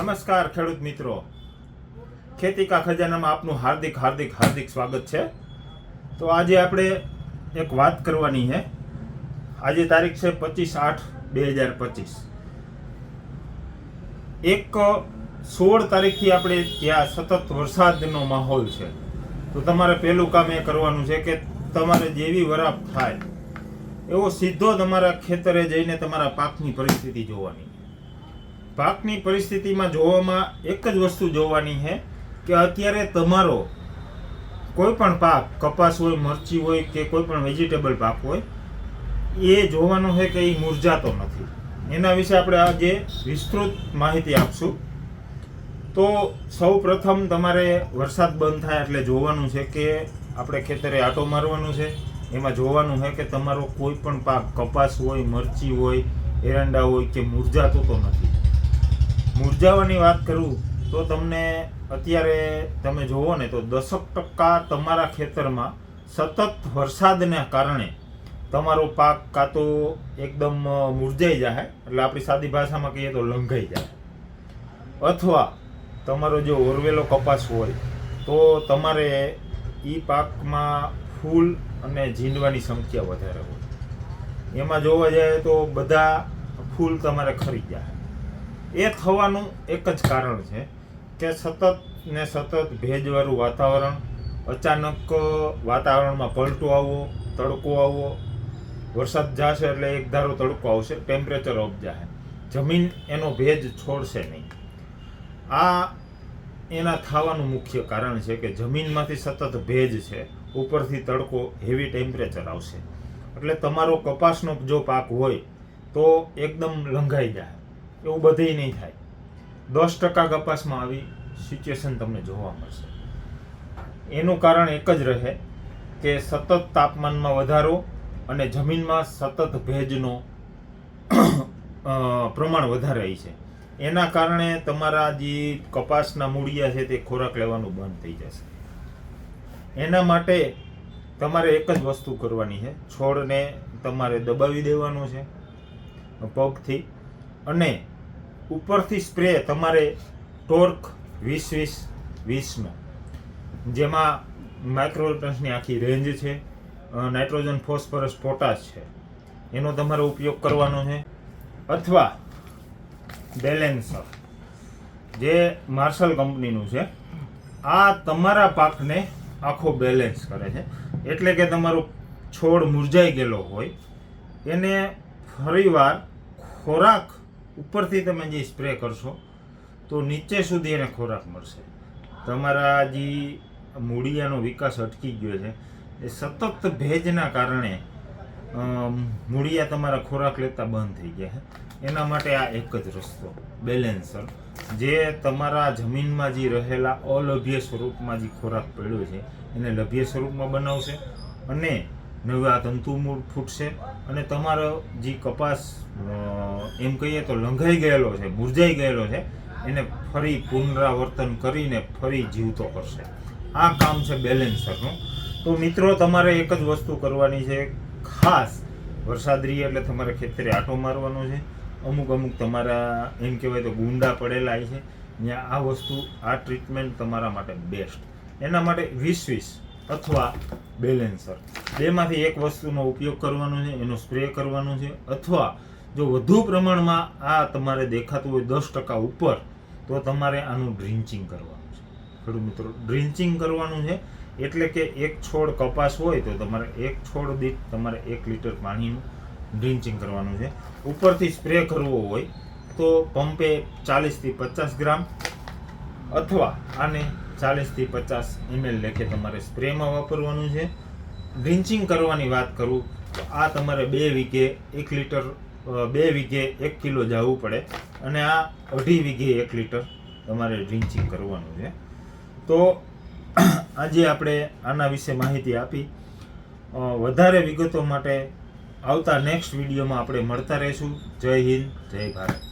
નમસ્કાર, ખેડૂત મિત્રો. ખેતી કા ખજાનામાં આપનું હાર્દિક હાર્દિક હાર્દિક સ્વાગત છે. તો આજે આપણે એક વાત કરવાની છે. આજે તારીખ છે પચીસ આઠ બે હજાર પચીસ. એક સોળ તારીખથી આપણે ત્યાં સતત વરસાદનો માહોલ છે. તો તમારે પહેલું કામ એ કરવાનું છે કે તમારે જેવી વરાપ થાય, એવો સીધો તમારા ખેતરે જઈને તમારા પાકની પરિસ્થિતિ જોવાની. પાકની પરિસ્થિતિમાં જોવામાં એક જ વસ્તુ જોવાની છે કે અત્યારે તમારો કોઈ પણ પાક, કપાસ હોય, મરચી હોય કે કોઈ પણ વેજીટેબલ પાક હોય, એ જોવાનું છે કે એ મુરઝાતો નથી. એના વિશે આપણે આજે વિસ્તૃત માહિતી આપશું. તો સૌ પ્રથમ તમારે વરસાદ બંધ થાય એટલે જોવાનું છે કે આપણે ખેતરે આટો મારવાનું છે. એમાં જોવાનું છે કે તમારો કોઈ પણ પાક, કપાસ હોય, મરચી હોય, એરંડા હોય કે મુરઝાતો તો નથી. મુરઝાવાની વાત કરું, તો તમને અત્યારે તમે જોવો ને, તો દસક ટકા તમારા ખેતરમાં સતત વરસાદના કારણે તમારો પાક કાં તો એકદમ મુરઝાઈ જાય એટલે આપણી સાદી ભાષામાં કહીએ તો લંઘાઈ જાય અથવા તમારો જો ઓરવેલો કપાસ હોય, તો તમારે એ પાકમાં ફૂલ અને ઝીંડવાની સંખ્યા વધારે હોય. એમાં જોવા જાય તો બધા ફૂલ તમારે ખરી જાય એ થવાનું એક જ કારણ છે કે સતત ને સતત ભેજવાળું વાતાવરણ, અચાનક વાતાવરણમાં પલટો આવવો, તડકો આવવો, વરસાદ જશે એટલે એક ધારો તડકો આવશે ટેમ્પરેચર અપ જાય જમીન એનો ભેજ છોડશે નહીં. આ એના થવાનું મુખ્ય કારણ છે કે જમીનમાંથી સતત ભેજ છે, ઉપરથી તડકો હેવી ટેમ્પરેચર આવશે. એટલે તમારો કપાસનો જો પાક હોય તો એકદમ લંઘાઈ જાય એવું બધેય નહીં થાય. દસ ટકા કપાસમાં આવી સિચ્યુએશન તમને જોવા મળશે. એનું કારણ એક જ રહે કે સતત તાપમાનમાં વધારો અને જમીનમાં સતત ભેજનો પ્રમાણ વધારે છે. એના કારણે તમારા જે કપાસના મૂળિયા છે તે ખોરાક લેવાનું બંધ થઈ જશે. એના માટે તમારે એક જ વસ્તુ કરવાની છે. છોડને તમારે દબાવી દેવાનો છે, પગથી. અને ઉપરથી સ્પ્રે તમારે ટોર્ક વીસ વીસ વીસનો જેમાં માઇક્રોન્યુટ્રન્સની આખી રેન્જ છે નાઇટ્રોજન ફોસ્ફરસ પોટાશ છે. એનો તમારે ઉપયોગ કરવાનો છે. અથવા બેલેન્સર જે માર્શલ કંપનીનું છે, આ તમારા પાકને આખો બેલેન્સ કરે છે. એટલે કે તમારો છોડ મુરઝાઈ ગયેલો હોય, એને ફરીવાર ખોરાક ઉપરથી તમે જે સ્પ્રે કરશો, તો નીચે સુધી એને ખોરાક મળશે. તમારા જે મૂળિયાનો વિકાસ અટકી ગયો છે, એ સતત ભેજના કારણે મૂળિયા તમારા ખોરાક લેતા બંધ થઈ ગયા છે. એના માટે આ એક જ રસ્તો બેલેન્સર જે તમારા જમીનમાં જે રહેલા અલભ્ય સ્વરૂપમાં જે ખોરાક પડ્યો છે, એને લભ્ય સ્વરૂપમાં બનાવશે અને નવા તંતુમૂળ ફૂટશે અને તમારો જે કપાસ એમ કહીએ તો લંઘાઈ ગયેલો છે મુરઝાઈ ગયેલો છે, એને ફરી પુનરાવર્તન કરીને ફરી જીવતો કરશે. આ કામ છે બેલેન્સરનું. તો મિત્રો, તમારે એક જ વસ્તુ કરવાની છે. ખાસ વરસાદરી એટલે તમારે ખેતરે આટો મારવાનો છે. અમુક અમુક તમારા, એમ કહેવાય તો ગુંડા પડેલા છે. ત્યાં આ વસ્તુ, આ ટ્રીટમેન્ટ તમારા માટે બેસ્ટ એના માટે વીસ વીસ અથવા બેલેન્સર. બેમાંથી એક વસ્તુનો ઉપયોગ કરવાનો છે, એનો સ્પ્રે કરવાનો છે, અથવા જો વધુ પ્રમાણમાં આ તમારે દેખાતું હોય દસ ટકા ઉપર, તો તમારે આનું ડ્રિન્ચિંગ કરવાનું છે. ખેડૂત મિત્રો, ડ્રિન્ચિંગ કરવાનું છે એટલે કે એક છોડ કપાસ હોય તો તમારે એક છોડ દીઠ તમારે એક લીટર પાણીનું ડ્રિન્ચિંગ કરવાનું છે. ઉપરથી સ્પ્રે કરવો હોય તો પંપે ચાલીસથી પચાસ ગ્રામ, અથવા આને ચાલીસથી પચાસ ઈમેલ લેખે તમારે સ્પ્રેમાં વાપરવાનું છે. ડ્રિન્ચિંગ કરવાની વાત કરું, તો આ તમારે બે વીઘે એક લીટર બે વીઘે એક કિલો જવું પડે અને આ અઢી વીઘે એક લીટર તમારે ડ્રિન્ચિંગ કરવાનું છે. તો આજે આપણે આના વિશે માહિતી આપી. વધારે વિગતો માટે આવતા નેક્સ્ટ વિડીયોમાં આપણે મળતા રહીશું. જય હિન્દ, જય ભારત.